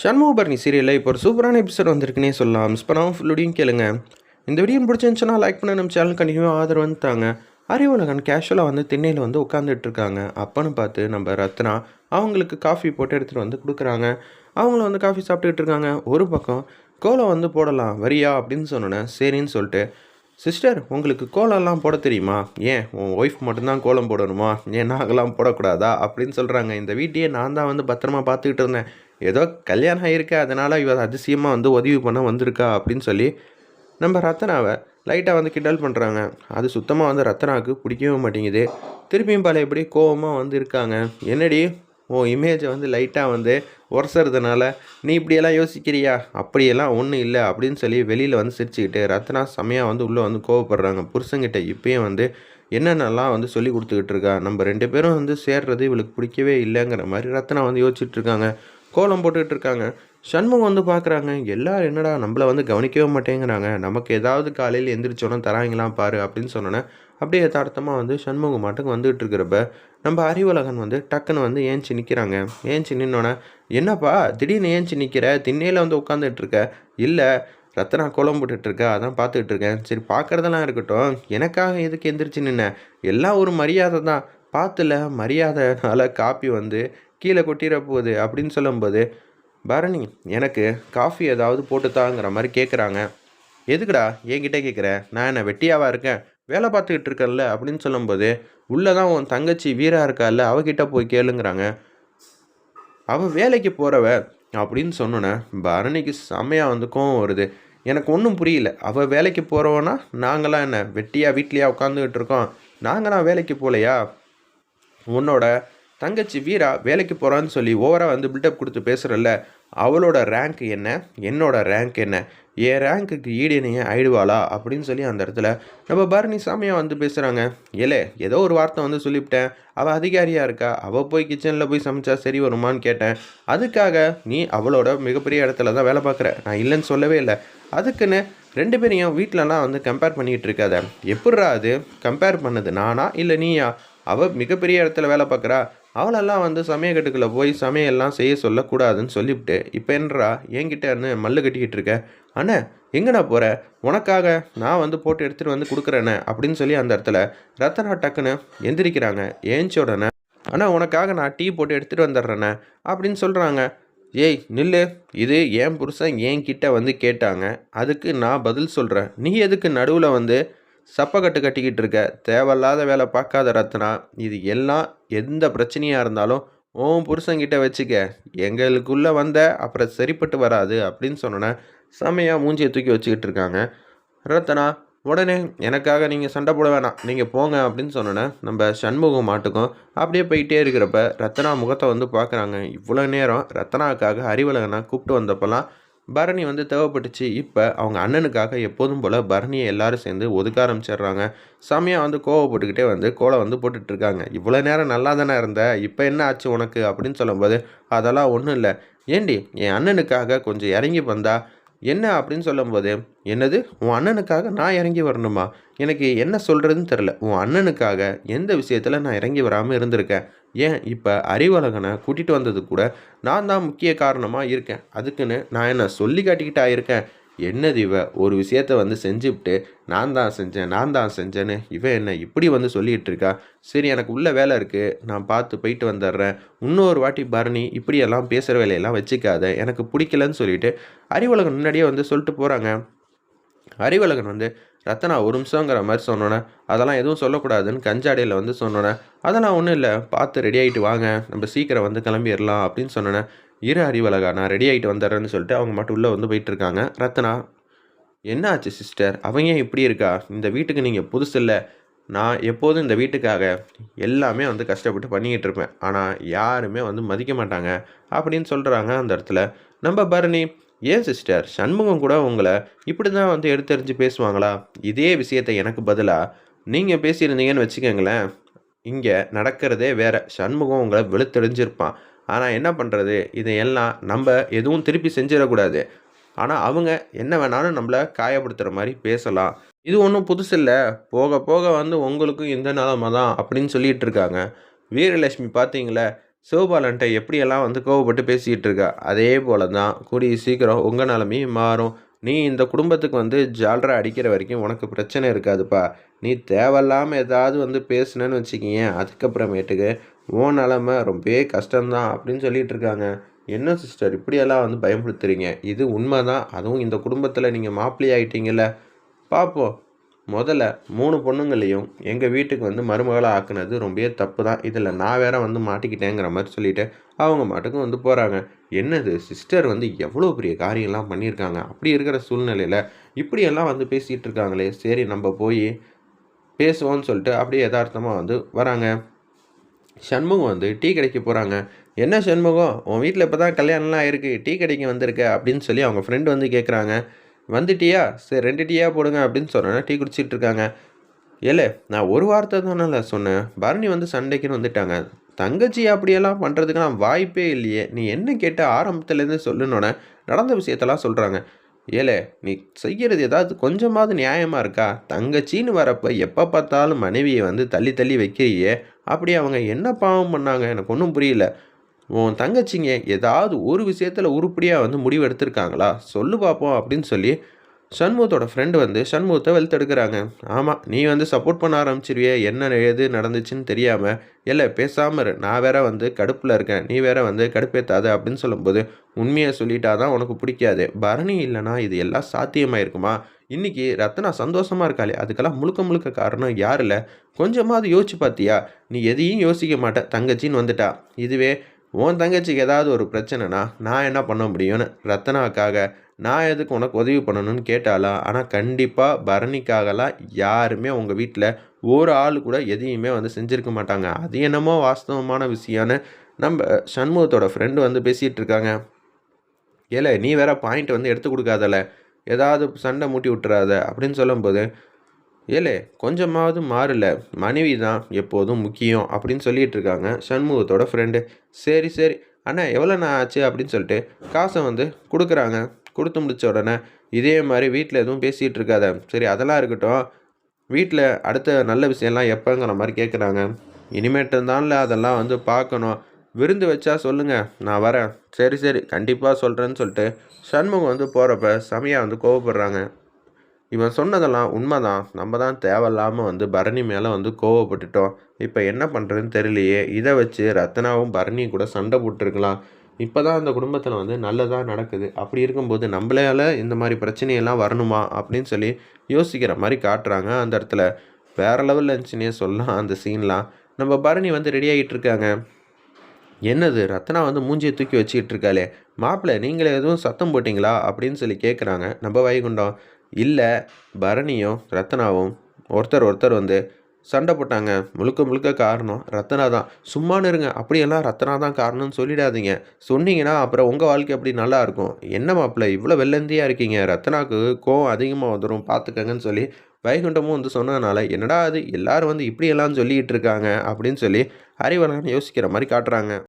சண்முகபரணி சீரியலில் இப்போ ஒரு சூப்பரான எபிசோட் வந்திருக்குன்னே சொல்லலாம். மிஸ் பண்ணாமல் ஃபுல்லோடையும் கேளுங்க. இந்த வீடியோ பிடிச்சிருந்துச்சுன்னா லைக் பண்ண நம்ம சேனல் கண்டினியூவாக ஆதரவு வந்துட்டாங்க அறிவுலகன் கேஷுவலாக வந்து திண்ணையில் வந்து உட்காந்துட்டு இருக்காங்க. அப்பன்னு பார்த்து நம்ம ரத்னா அவங்களுக்கு காஃபி போட்டு எடுத்துகிட்டு வந்து கொடுக்குறாங்க. அவங்கள வந்து காஃபி சாப்பிட்டுக்கிட்டு இருக்காங்க. ஒரு பக்கம் கோலம் வந்து போடலாம் வரியா அப்படின்னு சொன்னோன்னே சரின்னு சொல்லிட்டு சிஸ்டர் உங்களுக்கு கோலம்லாம் போட தெரியுமா? ஏன்? உன் ஒய்ஃப் மட்டும்தான் கோலம் போடணுமா? ஏன் நாங்களாம் போடக்கூடாதா? அப்படின்னு சொல்கிறாங்க இந்த வீட்டையே நான் தான் வந்து பத்திரமா பார்த்துக்கிட்டு இருந்தேன். ஏதோ கல்யாணம் ஆகியிருக்கா அதனால் இவ அதிசயமாக வந்து உதவி பண்ண வந்திருக்கா அப்படின்னு சொல்லி நம்ம ரத்தனாவை லைட்டாக வந்து கிண்டல் பண்ணுறாங்க அது சுத்தமாக வந்து ரத்னாவுக்கு பிடிக்கவே மாட்டேங்குது. திருப்பியும் பல எப்படி கோவமாக வந்து இருக்காங்க. என்னடி உன் இமேஜை வந்து லைட்டாக வந்து உரசுறதுனால நீ இப்படியெல்லாம் யோசிக்கிறியா? அப்படியெல்லாம் ஒன்றும் இல்லை அப்படின்னு சொல்லி வெளியில் வந்து சிரிச்சுக்கிட்டு ரத்னா செம்மையாக வந்து உள்ளே வந்து கோவப்படுறாங்க. புருஷங்கிட்ட இப்பயும் வந்து என்னென்னலாம் வந்து சொல்லி கொடுத்துக்கிட்டு இருக்கா? நம்ம ரெண்டு பேரும் வந்து சேர்றது இவளுக்கு பிடிக்கவே இல்லைங்கிற மாதிரி ரத்னா வந்து யோசிச்சுட்ருக்காங்க கோலம் போட்டுக்கிட்டு இருக்காங்க. சண்முகம் வந்து பார்க்குறாங்க எல்லோரும் என்னடா நம்மளை வந்து கவனிக்கவே மாட்டேங்கிறாங்க. நமக்கு ஏதாவது காலையில் எந்திரிச்சோன்னா தராங்களாம் பாரு அப்படின்னு சொன்னோன்னே அப்படியே யதார்த்தமாக வந்து சண்முகம் மாட்டுக்கு வந்துகிட்டு இருக்கிறப்ப நம்ம அறிவுலகன் வந்து டக்குன்னு வந்து ஏஞ்சி நிற்கிறாங்க ஏஞ்சி நின்னோன்னே என்னப்பா திடீர்னு ஏஞ்சி நிற்கிற திண்ணையில் வந்து உட்காந்துட்டு இருக்க? இல்லை ரத்தனா கோலம் போட்டுட்டு இருக்க? அதான் பார்த்துக்கிட்டு இருக்கேன். சரி பார்க்குறதெல்லாம் இருக்கட்டும். எனக்காக எதுக்கு எந்திரிச்சு நின்ன? எல்லாம் ஒரு மரியாதை தான் பார்த்துல மரியாதைனால காப்பி வந்து கீழே கொட்டிட போகுது அப்படின்னு சொல்லும்போது பரணி எனக்கு காஃபி ஏதாவது போட்டுத்தாங்கிற மாதிரி கேட்குறாங்க எதுக்குடா என்கிட்ட கேட்குற நான் என்ன வெட்டியாவா இருக்கேன்? வேலை பார்த்துக்கிட்டு இருக்கேன்ல அப்படின்னு சொல்லும்போது உள்ளே தான் உன் தங்கச்சி வீரா இருக்கால்ல அவகிட்ட போய் கேளுங்கிறாங்க. அவள் வேலைக்கு போகிறவ அப்படின்னு சொன்னோன்னே பரணிக்கு செம்மையாக வந்து கோவம் வருது. எனக்கு ஒன்றும் புரியல. அவள் வேலைக்கு போகிறவனா நாங்களாம் என்ன வெட்டியாக வீட்லேயா உட்காந்துக்கிட்டு இருக்கோம். நாங்களாம் வேலைக்கு போகலையா உன்னோட தங்கச்சி வீரா வேலைக்கு போகிறான்னு சொல்லி ஓவராக வந்து பில்டப் கொடுத்து பேசுகிறல்ல அவளோட ரேங்க் என்ன? என்னோட ரேங்க் என்ன? என் ரேங்க்குக்கு ஈடுனையே ஆயிடுவாளா? அப்படின்னு சொல்லி அந்த இடத்துல நம்ம பரணி சாமியாக வந்து பேசுகிறாங்க ஏலே ஏதோ ஒரு வார்த்தை வந்து சொல்லிவிட்டேன். அவள் அதிகாரியாக இருக்கா? அவள் போய் கிச்சனில் போய் சமைச்சா சரி வருமான்னு கேட்டேன். அதுக்காக நீ அவளோட மிகப்பெரிய இடத்துல தான் வேலை பார்க்குற. நான் இல்லைன்னு சொல்லவே இல்லை. அதுக்குன்னு ரெண்டு பேரையும் வீட்டிலலாம் வந்து கம்பேர் பண்ணிக்கிட்டு இருக்காத. எப்பட்றா அது? கம்பேர் பண்ணது நானா? இல்லை நீயா? அவள் மிகப்பெரிய இடத்துல வேலை பார்க்குறா. அவளெல்லாம் வந்து சமயக்கட்டுக்குள்ளே போய் சமையல்லாம் செய்ய சொல்லக்கூடாதுன்னு சொல்லிவிட்டு இப்போ என்னடா என்கிட்ட மல்லு கட்டிக்கிட்டு இருக்க? அண்ணே எங்கண்ணா போகிற உனக்காக நான் வந்து போட்டு எடுத்துகிட்டு வந்து கொடுக்குறேண்ணே அப்படின்னு சொல்லி அந்த இடத்துல ரத்தனா டக்குன்னு எந்திரிக்கிறாங்க. ஏஞ்ச உடனே? அண்ணா உனக்காக நான் டீ போட்டு எடுத்துகிட்டு வந்துடுறேண்ணே அப்படின்னு சொல்கிறாங்க ஏய் நில்லு. இது என் புருஷன் என் கிட்ட வந்து கேட்டாங்க. அதுக்கு நான் பதில் சொல்கிறேன் நீ எதுக்கு நடுவில் வந்து சப்பக்கட்டு கட்டிக்கிட்டு இருக்க. தேவையில்லாத வேலை பார்க்காத ரத்னா இது எல்லாம் எந்த பிரச்சனையாக இருந்தாலும் உன் புருஷங்கிட்ட வச்சுக்க. எங்களுக்குள்ளே வந்த அப்புறம் சரிப்பட்டு வராது அப்படின்னு சொன்னோன்னே செமையாக மூஞ்சியை தூக்கி வச்சுக்கிட்டு இருக்காங்க. ரத்னா உடனே எனக்காக நீங்கள் சண்டை போட வேணாம். நீங்கள் போங்க அப்படின்னு சொன்னோன்னே நம்ம சண்முகம் மாட்டுக்கும் அப்படியே போயிட்டே இருக்கிறப்ப ரத்னா முகத்தை வந்து பார்க்குறாங்க இவ்வளோ நேரம் ரத்னாவுக்காக அறிவலகனா கூப்பிட்டு வந்தப்பெல்லாம் பரணி வந்து தேவைப்பட்டுச்சு. இப்போ அவங்க அண்ணனுக்காக எப்போதும் போல் பரணியை எல்லாரும் சேர்ந்து ஒதுக்க ஆரம்பிச்சிடுறாங்க. செம்மையாக வந்து கோவப்பட்டுக்கிட்டே வந்து கோலை வந்து போட்டுட்ருக்காங்க. இவ்வளோ நேரம் நல்லா தானே இருந்த? இப்போ என்ன ஆச்சு உனக்கு? அப்படின்னு சொல்லும்போது அதெல்லாம் ஒன்றும் இல்லை. ஏண்டி என் அண்ணனுக்காக கொஞ்சம் இறங்கி வந்தா என்ன? அப்படின்னு சொல்லும்போது என்னது? உன் அண்ணனுக்காக நான் இறங்கி வரணுமா? எனக்கு என்ன சொல்கிறதுன்னு தெரில உன் அண்ணனுக்காக எந்த விஷயத்தில் நான் இறங்கி வராமல் இருந்திருக்கேன்? ஏன் இப்போ அறிவழகனை கூட்டிகிட்டு வந்தது கூட நான் தான் முக்கிய காரணமாக இருக்கேன். அதுக்குன்னு நான் என்ன சொல்லி காட்டிக்கிட்டா இருக்கேன்? என்னது இவ? ஒரு விஷயத்த வந்து செஞ்சுவிட்டு நான் தான் செஞ்சேன் நான் தான் செஞ்சேன்னு இவன் என்ன இப்படி வந்து சொல்லிகிட்டு இருக்கா? சரி எனக்கு உள்ள வேலை இருக்குது நான் பார்த்து போயிட்டு வந்துடுறேன். இன்னொரு வாட்டி பரணி இப்படியெல்லாம் பேசுகிற வேலையெல்லாம் வச்சுக்காத. எனக்கு பிடிக்கலன்னு சொல்லிட்டு அறிவழகன் முன்னாடியே வந்து சொல்லிட்டு போகிறாங்க அறிவழகன் வந்து ரத்தனா ஒரு நிமிஷங்கிற மாதிரி சொன்னோன்னே அதெல்லாம் எதுவும் சொல்லக்கூடாதுன்னு கஞ்சாடையில் வந்து சொன்னோன்னே அதெல்லாம் ஒன்றும் இல்லை பார்த்து ரெடி ஆகிட்டு வாங்க நம்ம சீக்கிரம் வந்து கிளம்பிடலாம் அப்படின்னு சொன்னோன்னே இரு அறிவழகா நான் ரெடி ஆகிட்டு வந்துடுறேன்னு சொல்லிட்டு அவங்க மட்டும் உள்ளே வந்து போயிட்டுருக்காங்க ரத்னா என்ன ஆச்சு சிஸ்டர் அவங்க ஏன் இப்படி இருக்கா? இந்த வீட்டுக்கு நீங்கள் புதுசு இல்லை. நான் எப்போதும் இந்த வீட்டுக்காக எல்லாமே வந்து கஷ்டப்பட்டு பண்ணிக்கிட்டு இருப்பேன். ஆனால் யாருமே வந்து மதிக்க மாட்டாங்க அப்படின்னு சொல்கிறாங்க அந்த இடத்துல. நம்ம பரணி ஏன் சிஸ்டர்? சண்முகம் கூட உங்களை இப்படி தான் வந்து எடுத்தறிஞ்சு பேசுவாங்களா? இதே விஷயத்தை எனக்கு பதிலாக நீங்கள் பேசியிருந்தீங்கன்னு வச்சுக்கோங்களேன் இங்கே நடக்கிறதே வேறு. சண்முகம் உங்களை வெளுத்தெறிஞ்சிருப்பான். ஆனால் என்ன பண்ணுறது இதையெல்லாம் நம்ம எதுவும் திருப்பி செஞ்சிடக்கூடாது. ஆனால் அவங்க என்ன வேணாலும் நம்மளை காயப்படுத்துகிற மாதிரி பேசலாம். இது ஒன்றும் புதுசு இல்லை. போக போக வந்து உங்களுக்கும் இந்த நிலமை தான் அப்படின்னு சொல்லிகிட்டு இருக்காங்க. வீரலட்சுமி பார்த்தீங்களே சிவபாலன்ட்ட எப்படியெல்லாம் வந்து கோவப்பட்டு பேசிக்கிட்டு இருக்கா அதே போல தான் கூடிய சீக்கிரம் உங்கள் நிலமையும் மாறும். நீ இந்த குடும்பத்துக்கு வந்து ஜால்ரா அடிக்கிற வரைக்கும் உனக்கு பிரச்சனை இருக்காதுப்பா. நீ தேவையில்லாமல் ஏதாவது வந்து பேசுனேன்னு வச்சுக்கிங்க அதுக்கப்புறமேட்டுக்கு உன் நிலமை ரொம்பவே கஷ்டம்தான் அப்படின்னு சொல்லிட்டு இருக்காங்க என்ன சிஸ்டர் இப்படியெல்லாம் வந்து பயன்படுத்துகிறீங்க இது உண்மை தான் அதுவும் இந்த குடும்பத்தில் நீங்கள் மாப்பிள்ளை ஆகிட்டீங்கல்ல பார்ப்போம் முதல்ல மூணு பொண்ணுங்களையும் எங்கள் வீட்டுக்கு வந்து மருமகளாக ஆக்குனது ரொம்பவே தப்பு தான் இதில் நான் வேற வந்து மாட்டிக்கிட்டேங்கிற மாதிரி சொல்லிட்டு அவங்க மாட்டுக்கும் வந்து போகிறாங்க என்னது? சிஸ்டர் வந்து எவ்வளோ பெரிய காரியம்லாம் பண்ணியிருக்காங்க. அப்படி இருக்கிற சூழ்நிலையில் இப்படியெல்லாம் வந்து பேசிகிட்டு இருக்காங்களே. சரி நம்ம போய் பேசுவோம்னு சொல்லிட்டு அப்படியே யதார்த்தமாக வந்து வராங்க. சண்முகம் வந்து டீ கடைக்கு போகிறாங்க என்ன சண்முகம்? உன் வீட்டில் இப்போ தான் கல்யாணம்லாம் இருக்குது டீ கடைக்கு வந்திருக்க? அப்படின்னு சொல்லி அவங்க ஃப்ரெண்டு வந்து கேட்குறாங்க வந்துட்டியா? சரி ரெண்டு டீயா போடுங்க அப்படின்னு சொன்னேன் டீ குடிச்சிட்டு இருக்காங்க. ஏலே நான் ஒரு வார்த்தை தானே சொன்னேன். பரணி வந்து சண்டைக்குன்னு வந்துட்டாங்க. தங்கச்சி அப்படியெல்லாம் பண்ணுறதுக்கு நான் வாய்ப்பே இல்லையே. நீ என்ன கேட்ட ஆரம்பத்துலேருந்து சொல்லுனோட நடந்த விஷயத்தெல்லாம் சொல்கிறாங்க ஏலே நீ செய்கிறது ஏதாவது கொஞ்சமாவது நியாயமாக இருக்கா? தங்கச்சின்னு வரப்போ எப்போ பார்த்தாலும் மனைவியை வந்து தள்ளி தள்ளி வைக்கிறியே. அப்படி அவங்க என்ன பாவம் பண்ணாங்க? எனக்கு ஒன்றும் புரியல. உன் தங்கச்சிங்க ஏதாவது ஒரு விஷயத்தில் உருப்படியாக வந்து முடிவு எடுத்திருக்காங்களா சொல்லு பார்ப்போம் அப்படின்னு சொல்லி சண்முகத்தோட ஃப்ரெண்டு வந்து சண்முகத்தை வெளுத்தெடுக்கிறாங்க. ஆமாம் நீ வந்து சப்போர்ட் பண்ண ஆரம்பிச்சிருவிய என்ன எது நடந்துச்சுன்னு தெரியாமல் இல்லை பேசாமல் இரு. நான் வேற வந்து கடுப்பில் இருக்கேன். நீ வேற வந்து கடுப்பேத்தாத அப்படின்னு சொல்லும்போது உண்மையை சொல்லிட்டா தான் உனக்கு பிடிக்காது. பரணி இல்லைனா இது எல்லாம் சாத்தியமாக இருக்குமா இன்றைக்கி ரத்னா சந்தோஷமாக இருக்காளே. அதுக்கெல்லாம் முழுக்க முழுக்க காரணம் யார் இல்லை? கொஞ்சமாவது யோசிச்சு பார்த்தியா நீ எதையும் யோசிக்க மாட்டேன் தங்கச்சின்னு வந்துட்டா. இதுவே உன் தங்கச்சிக்கு ஏதாவது ஒரு பிரச்சனைனா நான் என்ன பண்ண முடியும்னு ரத்னாக்காக நான் எதுக்கு உனக்கு உதவி பண்ணணும்னு கேட்டாலா ஆனால் கண்டிப்பாக பரணிக்காகலாம் யாருமே உங்கள் வீட்டில் ஒரு ஆள் கூட எதையுமே வந்து செஞ்சுருக்க மாட்டாங்க. அது என்னமோ வாஸ்தவமான விஷயம்னு நம்ம சண்முகத்தோட ஃப்ரெண்டு வந்து பேசிகிட்டு இருக்காங்க. ஏல நீ வேற பாயிண்ட் வந்து எடுத்து கொடுக்காதல. ஏதாவது சண்டை மூட்டி விட்டுறாத அப்படின்னு சொல்லும்போது ஏலே கொஞ்சமாவது மாறல. மனைவி தான் எப்போதும் முக்கியம் அப்படின்னு சொல்லிட்டு இருக்காங்க சண்முகத்தோட ஃப்ரெண்டு சரி சரி. அண்ணா எவ்வளோ நான் ஆச்சு அப்படின்னு சொல்லிட்டு காசை வந்து கொடுக்குறாங்க. கொடுத்து முடிச்ச உடனே இதே மாதிரி வீட்டில் எதுவும் பேசிகிட்டு இருக்காத. சரி அதெல்லாம் இருக்கட்டும். வீட்டில் அடுத்த நல்ல விஷயம்லாம் எப்போங்கிற மாதிரி கேட்குறாங்க இனிமேட்டு தான்ல அதெல்லாம் வந்து பார்க்கணும். விருந்து வச்சா சொல்லுங்கள் நான் வரேன். சரி சரி. கண்டிப்பாக சொல்கிறேன்னு சொல்லிட்டு சண்முகம் வந்து போகிறப்ப சமையா வந்து கோவப்படுறாங்க. இவன் சொன்னதெல்லாம் உண்மைதான். நம்ம தான் தேவையில்லாமல் வந்து பரணி மேலே வந்து கோவப்பட்டுட்டோம். இப்போ என்ன பண்ணுறதுன்னு தெரியலையே. இதை வச்சு ரத்னாவும் பரணியும் கூட சண்டை போட்டுருக்கலாம். இப்போ தான் அந்த குடும்பத்தில் வந்து நல்லதாக நடக்குது. அப்படி இருக்கும்போது நம்மளால இந்த மாதிரி பிரச்சனையெல்லாம் வரணுமா அப்படின்னு சொல்லி யோசிக்கிற மாதிரி காட்டுறாங்க அந்த இடத்துல. வேறு லெவலில் இருந்துச்சுன்னே சொல்லலாம் அந்த சீன்லாம். நம்ம பரணி வந்து ரெடி ஆகிட்டு இருக்காங்க. என்னது? ரத்னா வந்து மூஞ்சியை தூக்கி வச்சுக்கிட்டு இருக்காளே. மாப்பிள்ளை நீங்களே எதுவும் சத்தம் போட்டிங்களா? அப்படின்னு சொல்லி கேட்குறாங்க நம்ம வைகுண்டம். இல்லை பரணியும் ரத்னாவும் ஒருத்தர் ஒருத்தர் வந்து சண்டை போட்டாங்க. முழுக்க முழுக்க காரணம் ரத்னா தான். சும்மானு இருங்க. அப்படியெல்லாம் ரத்னா தான் காரணம்னு சொல்லிடாதீங்க. சொன்னீங்கன்னா அப்புறம் உங்கள் வாழ்க்கை அப்படி நல்லா இருக்கும்? என்ன மாப்பிள்ள இவ்வளோ வெள்ளந்தியாக இருக்கீங்க. ரத்னாவுக்கு கோவம் அதிகமாக வந்துடும் பார்த்துக்கங்கன்னு சொல்லி வைகுண்டமும் வந்து சொன்னதுனால என்னடா அது? எல்லாரும் வந்து இப்படியெல்லாம் சொல்லிகிட்டு இருக்காங்க அப்படின்னு சொல்லி அறிவலன் யோசிக்கிற மாதிரி காட்டுறாங்க.